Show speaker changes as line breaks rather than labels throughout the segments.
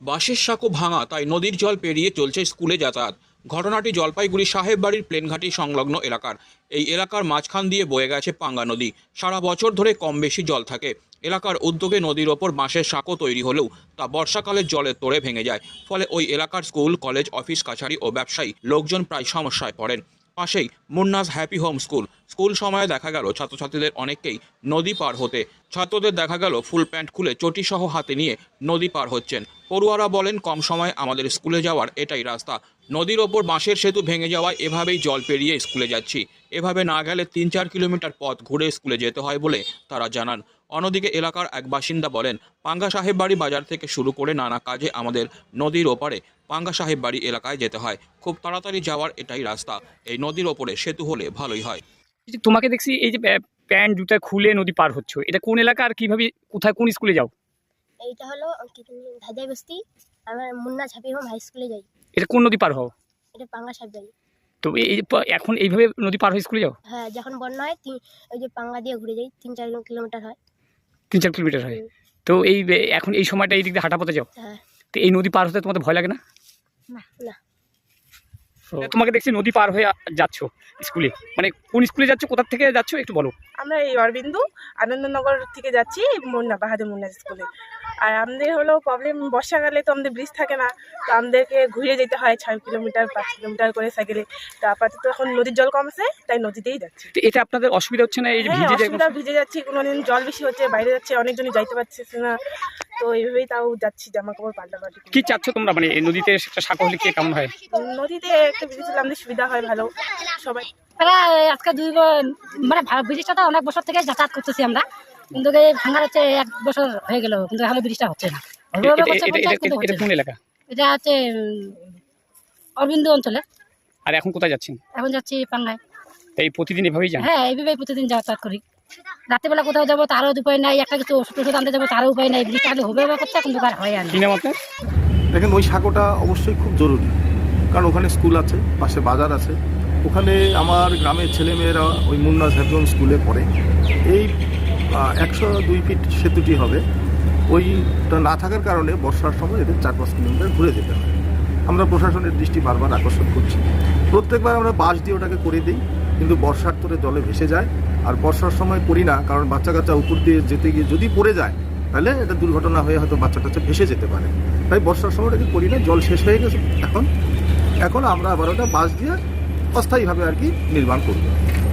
বাঁশের সাঁকো ভাঙা, তাই নদীর জল পেরিয়ে চলছে স্কুলে যাতায়াত। ঘটনাটি জলপাইগুড়ি সাহেব বাড়ির প্লেনঘাটি সংলগ্ন এলাকার। এই এলাকার মাঝখান দিয়ে বয়ে গেছে পাঙ্গা নদী। সারা বছর ধরে কম বেশি জল থাকে। এলাকার উদ্যোগে নদীর ওপর বাঁশের সাঁকো তৈরি হলেও তা বর্ষাকালের জলের তোড়ে ভেঙে যায়। ফলে ওই এলাকার স্কুল, কলেজ, অফিস, কাছারি ও ব্যবসায়ী লোকজন প্রায় সমস্যায় পড়েন। পাশেই Munna's happy home school. School সময়ে দেখা গেল ছাত্রছাত্রীদের অনেককেই নদী পার হতে। ছাত্রদের দেখা গেল ফুল প্যান্ট খুলে চটিসহ হাতে নিয়ে নদী পার হচ্ছেন। পড়ুয়ারা বলেন, কম সময়ে আমাদের স্কুলে যাওয়ার এটাই রাস্তা। নদীর ওপর বাঁশের সেতু ভেঙে যাওয়ায় এভাবেই জল পেরিয়ে স্কুলে যাচ্ছি। এভাবে না গেলে তিন চার কিলোমিটার পথ ঘুরে স্কুলে যেতে হয় বলে তারা জানান। অন্যদিকে এলাকার এক বাসিন্দা বলেন, পাঙ্গা সাহেব বাড়ি বাজার থেকে শুরু করে নানা কাজে আমাদের নদীর ওপারে পাঙ্গা সাহেব বাড়ি এলাকায় যেতে হয়। খুব তাড়াতাড়ি যাওয়ার এটাই রাস্তা। এই নদীর ওপরে সেতু হলে ভালোই হয়।
তোমাকে দেখছি, এই যে প্যা- প্যান্ট, জুতা খুলে নদী পার হচ্ছ। এটা কোন এলাকা আর কীভাবে, কোথায়, কোন স্কুলে যাও?
এইটা হলো ধাজাই বস্তি আমার মুন্না ছাপি হোম হাই স্কুলে যাই।
এটা কোন নদী পার হও?
এটা পাঙ্গা সাহেব যাই
তো এই এখন এইভাবে নদী পার হয়ে স্কুলে যাও?
হ্যাঁ যখন বন্যা হয় তিন ওই যে পাঙ্গা দিয়ে ঘুরে যাই তিন চার কিলোমিটার হয়।
তিন চার কিলোমিটার হয়। তো এই এখন এই সময়টা এই দিক দিয়ে হাঁটা পথে যাও?
হ্যাঁ।
তো এই নদী পার হতে তোমাদের ভয় লাগে না?
না। না।
তোমাকে দেখছি নদী পার হয়ে যাচ্ছ স্কুলে। মানে কোন স্কুলে যাচ্ছ কোথা থেকে যাচ্ছ একটু বলো।
আমরা এই অরবিন্দু আনন্দনগর থেকে যাচ্ছি মুন্না বাহাদুর মুন্না স্কুলে। আর আমাদের হলো প্রবলেম বর্ষাকালে তো আমাদের ব্রিজ থাকে না তো আমাদেরকে ঘুরে যেতে হয় ছয় কিলোমিটার পাঁচ কিলোমিটার করে সাইকেলে তো আপাতত এখন নদীর জল কম কমছে তাই নদীতেই যাচ্ছে।
এটা আপনাদের অসুবিধা হচ্ছে না এই
হ্যাঁ
ভিজে
অসুবিধা ভিজে যাচ্ছি কোনোদিন জল বেশি হচ্ছে বাইরে যাচ্ছে অনেকজনই যাইতে পারছে না। তো এইভাবেই তাও যাচ্ছি জামা কাপড় পাল্টাপাল্টি
কি চাচ্ছ তোমরা? মানে এই নদীতে একটা সাঁকো হলে কি কেমন হয়?
নদীতে একটা ব্রিজ হলে আমাদের সুবিধা হয় ভালো। সবাই
প্রায় আজকে দুই ব- মানে ভা- ব্রিজটা তো অনেক বছর থেকে যাতায়াত করতেছি আমরা। কিন্তু এই ভাঙার হচ্ছে এক বছর হয়ে গেল কিন্তু এখনও ব্রিজটা হচ্ছে না।
এটা-
করছে
এটা-
পঞ্চায়েত কিন্তু
এটা
হচ্ছে
কোন এলাকা?
এটা হচ্ছে উম, অরবিন্দু অঞ্চলে।
আর এখন কোথায় যাচ্ছেন?
এখন যাচ্ছি পাঙ্গায়।
তাই প্রতিদিন এভাবেই যান?
হ্যাঁ এইভাবেই প্রতিদিন যাতায়াত করি। রাত্রিবেলা কোথাও যাব তারও উপায় নাই একটা কিছু ওষুধ ওষুধ আনতে যাব তারও উপায় নাই ব্রিজটা খালি হবে কিন্তু আর হয় না।
দেখেন ওই সাঁকোটা অবশ্যই খুব জরুরি কারণ ওখানে স্কুল আছে পাশে বাজার আছে। ওখানে আমার গ্রামের ছেলেমেয়েরা ওই মুন্না ঝাড়গ্রাম স্কুলে পড়ে। এই একশো দুই ফিট সেতুটি হবে। ওইটা না থাকার কারণে বর্ষার সময় এদের চার পাঁচ কিলোমিটার ঘুরে যেতে হয়। আমরা প্রশাসনের দৃষ্টি বারবার আকর্ষণ করছি। প্রত্যেকবার আমরা বাঁশ দিয়ে ওটাকে করে দিই কিন্তু বর্ষার তোরে জলে ভেসে যায়। আর বর্ষার সময় করি না, কারণ বাচ্চা কাচ্চা উপর দিয়ে যেতে গিয়ে যদি পড়ে যায়, তাহলে এটা দুর্ঘটনা হয়ে হয়তো বাচ্চা টাচ্চা ভেসে যেতে পারে। তাই বর্ষার সময় ওটাকে করি না, জল শেষ হয়ে গেছে, এখন এখন আমরা আবার ওটা বাঁশ দিয়ে অস্থায়ীভাবে আর কি নির্মাণ করব।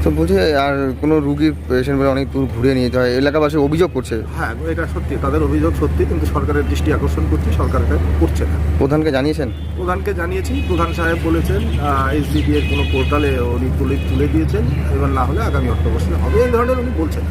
তো বলছে আর কোনো রুগী পেশেন্ট বলে অনেক দূর ঘুরে নিয়ে যায় হয়। এলাকাবাসী অভিযোগ করছে।
হ্যাঁ এটা সত্যি তাদের অভিযোগ সত্যি কিন্তু সরকারের দৃষ্টি আকর্ষণ করছে সরকার এটা করছে না।
প্রধানকে জানিয়েছেন?
প্রধানকে জানিয়েছি প্রধান সাহেব বলেছেন এসডিপি এর কোনো পোর্টালে উনি তুলে তুলে দিয়েছেন এবার না হলে আগামী অক্টোবর হবে এই ধরনের উনি বলছেন।